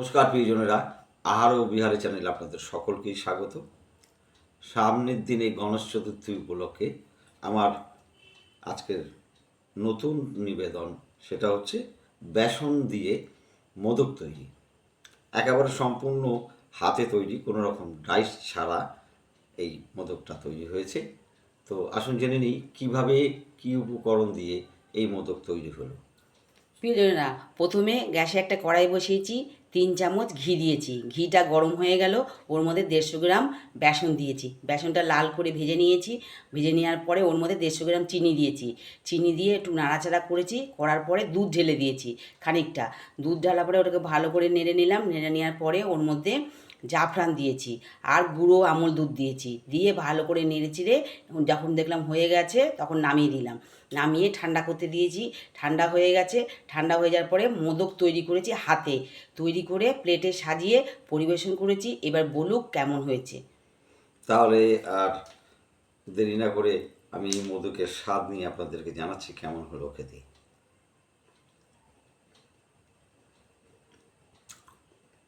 নমস্কার, প্রিয়জনেরা। আহার ও বিহারে চ্যানেলে আপনাদের সকলকেই স্বাগত। সামনের দিনে গণেশ চতুর্থী উপলক্ষে আমার আজকের নতুন নিবেদন, সেটা হচ্ছে বেসন দিয়ে মোদক তৈরি। একেবারে সম্পূর্ণ হাতে তৈরি, কোনো রকম ডাইস ছাড়া এই মোদকটা তৈরি হয়েছে। তো আসুন জেনে নিই, কীভাবে কী উপকরণ দিয়ে এই মোদক তৈরি হলো? প্রিয়জনেরা, প্রথমে গ্যাসে একটা কড়াই বসিয়েছি তিন চামচ ঘি দিয়েছি। ঘিটা গরম হয়ে গেল, ওর মধ্যে দেড়শো গ্রাম বেসন দিয়েছি। বেসনটা লাল করে ভেজে নিয়েছি। ভেজে নেওয়ার পরে ওর মধ্যে দেড়শো গ্রাম চিনি দিয়েছি। চিনি দিয়ে একটু নাড়াচাড়া করেছি, করার পরে দুধ ঢেলে দিয়েছি খানিকটা। দুধ ঢালার পরে ওটাকে ভালো করে নেড়ে নিলাম। নেড়ে নেওয়ার পরে ওর মধ্যে জাফরান দিয়েছি। আর গুঁড়ো আমল দুধ দিয়েছি। দিয়ে ভালো করে নেড়ে চিড়ে যখন দেখলাম হয়ে গেছে, তখন নামিয়ে দিলাম নামিয়ে ঠান্ডা করতে দিয়েছি। ঠান্ডা হয়ে গেছে। ঠান্ডা হয়ে যাওয়ার পরে মোদক তৈরি করেছি হাতে। তৈরি করে প্লেটে সাজিয়ে পরিবেশন করেছি। এবার বলুক কেমন হয়েছে? তাহলে আর দেরি না করে আমি মধুকের স্বাদ নিয়ে আপনাদেরকে জানাচ্ছি কেমন হলো খেতে।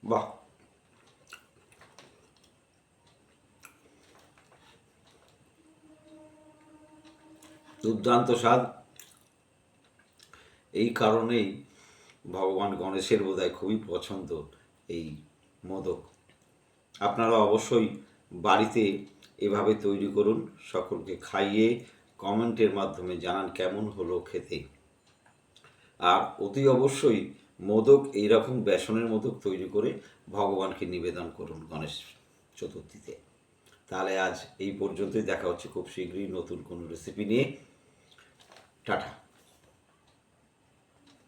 বাহ! দুর্দান্ত স্বাদ। এই কারণেই ভগবান গণেশের বোধহয় খুবই পছন্দ এই মোদক। আপনারা অবশ্যই বাড়িতে এভাবে তৈরি করুন, সকলকে খাইয়ে কমেন্টের মাধ্যমে জানান কেমন হলো খেতে। আর অতি অবশ্যই মোদক, এইরকম বেসনের মোদক তৈরি করে ভগবানকে নিবেদন করুন গণেশ চতুর্থীতে। তাহলে আজ এই পর্যন্তই, দেখা হচ্ছে খুব শীঘ্রই নতুন কোনো রেসিপি নিয়ে। 这儿